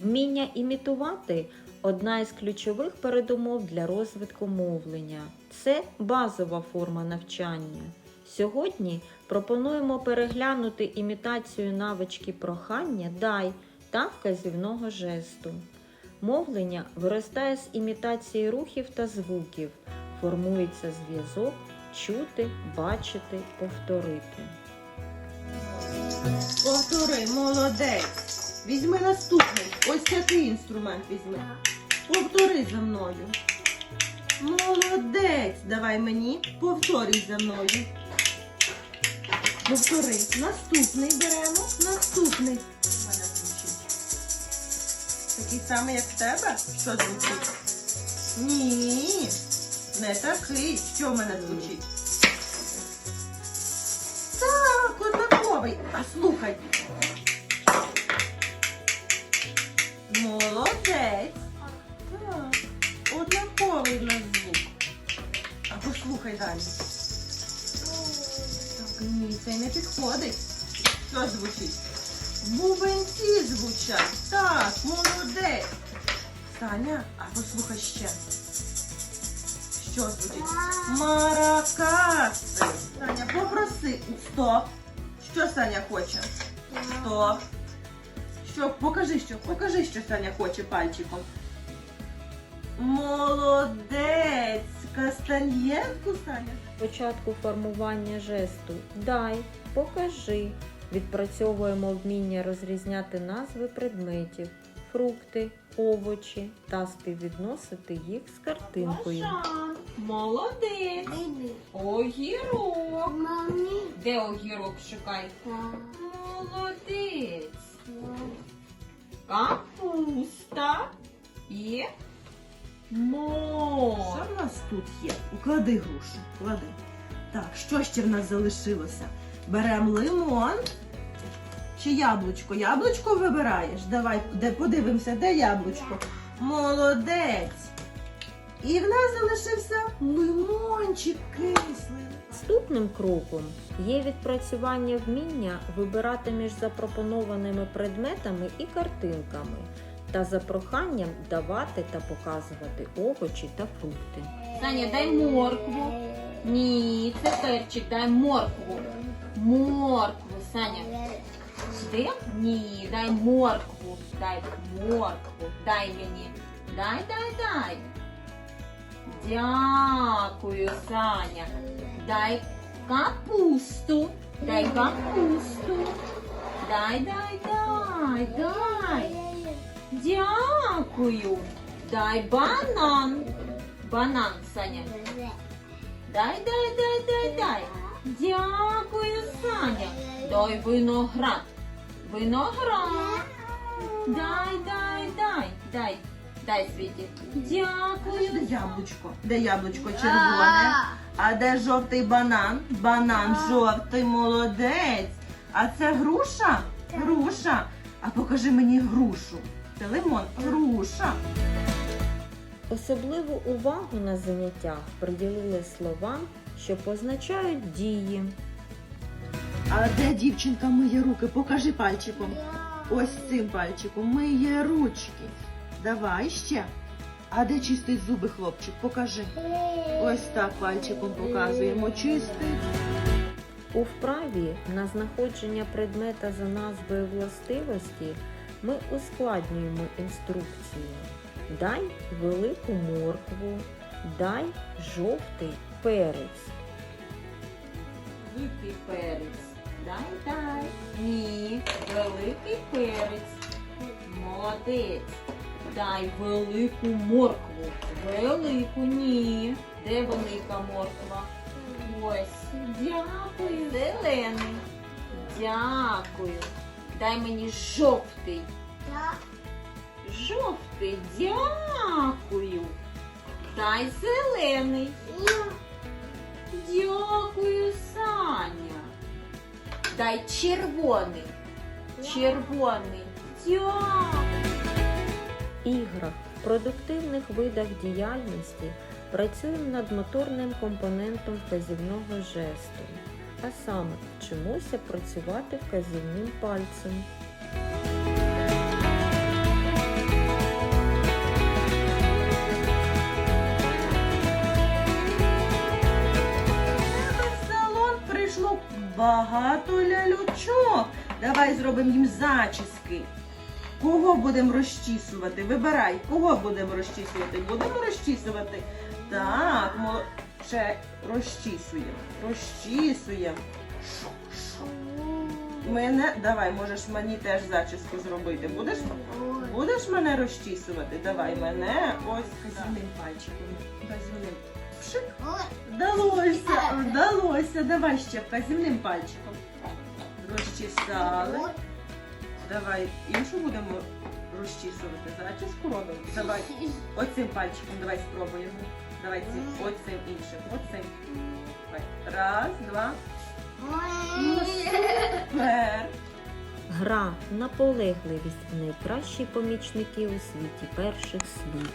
Вміння імітувати одна із ключових передумов для розвитку мовлення. Це базова форма навчання. Сьогодні пропонуємо переглянути імітацію навички прохання дай та вказівного жесту. Мовлення виростає з імітації рухів та звуків, формується зв'язок чути, бачити, повторити. Повтори, молодець. Візьми наступний. Ось такий інструмент візьми. Повтори за мною. Молодець. Давай мені. Повторюй за мною. Повтори. Наступний беремо. Наступний. Такий самий, як в тебе? Що звучить? Ні. Не такий. Що в мене звучить? Так, однаковий. А слухай. Далі. Так, ні, цей не підходить. Що звучить? Бубенці звучать. Так, молодець. Саня, а послухай ще. Що звучить? Маракаси. Саня, попроси. Стоп. Що Саня хоче? Стоп. Що? Покажи, що. Покажи, що Саня хоче пальчиком. Молодець. Кастальєнку, Саня. Початку формування жесту дай, покажи. Відпрацьовуємо вміння розрізняти назви предметів, фрукти, овочі та співвідносити їх з картинкою. Молодець! Огірок! Де огірок шукай? Молодець! Капуста і мор. Що в нас тут є? Уклади грушу. Клади. Так, що ще в нас залишилося? Беремо лимон чи яблучко. Яблучко вибираєш. Давай де, подивимося, де яблучко. Молодець. І в нас залишився лимончик кислий. Наступним кроком є відпрацювання вміння вибирати між запропонованими предметами і картинками та за проханням давати та показувати овочі та фрукти. Саня, дай моркву. Ні, це перчик, дай моркву. Моркву, Саня. Ти? Ні, дай моркву. Дай моркву. Дай мені. Дай, дай, дай. Дякую, Саня. Дай капусту. Дай капусту. Дай, дай, дай, дай. Дякую. Дай банан. Банан, Саня. Дай, дай, дай, дай, дай. Дякую, Саня. Дай виноград. Виноград. Дай, дай, дай, дай. Дай, Світі. Дякую. Де яблучко? Де яблучко червоне? А де жовтий банан? Банан жовтий, молодець. А це груша? Груша. А покажи мені грушу. Це лимон, груша. Особливу увагу на заняттях приділили словам, що позначають дії. А де дівчинка миє руки? Покажи пальчиком. Ось цим пальчиком миє ручки. Давай ще. А де чистить зуби хлопчик? Покажи. Ось так пальчиком показуємо. Чистить. У вправі на знаходження предмета за назвою властивості ми ускладнюємо інструкцію. Дай велику моркву, дай жовтий перець. Який перець? Дай, дай. Ні, великий перець. Молодець. Дай велику моркву. Велику ні. Де велика морква? Ось. Дякую. Зелений. Дякую. Дай мені жовтий. Жовтий. Дякую. Дай зелений. Дякую, Саня. Дай червоний. Червоний. Дякую. Іграх, в продуктивних видах діяльності працюємо над моторним компонентом вказівного жесту, а саме вчимося працювати вказівним пальцем. Е, в салон прийшло багато лялючок. Давай зробимо їм зачіски. Кого будемо розчісувати? Вибирай, кого будемо розчісувати? Будемо розчісувати. Так, ще розчісуємо. Розчісуємо. Мене, давай, можеш мені теж зачіску зробити. Будеш? Будеш мене розчісувати? Давай мене ось казівним пальчиком. Пшик. Вдалося, вдалося. Давай ще казівним пальчиком. Розчісали. Давай іншу будемо розчісувати. Зачіску робимо. Давай оцим пальчиком давай спробуємо. Давай цим, оцим іншим. Оцим. Раз, два. Супер. Гра наполегливість найкращі помічники у світі перших слів.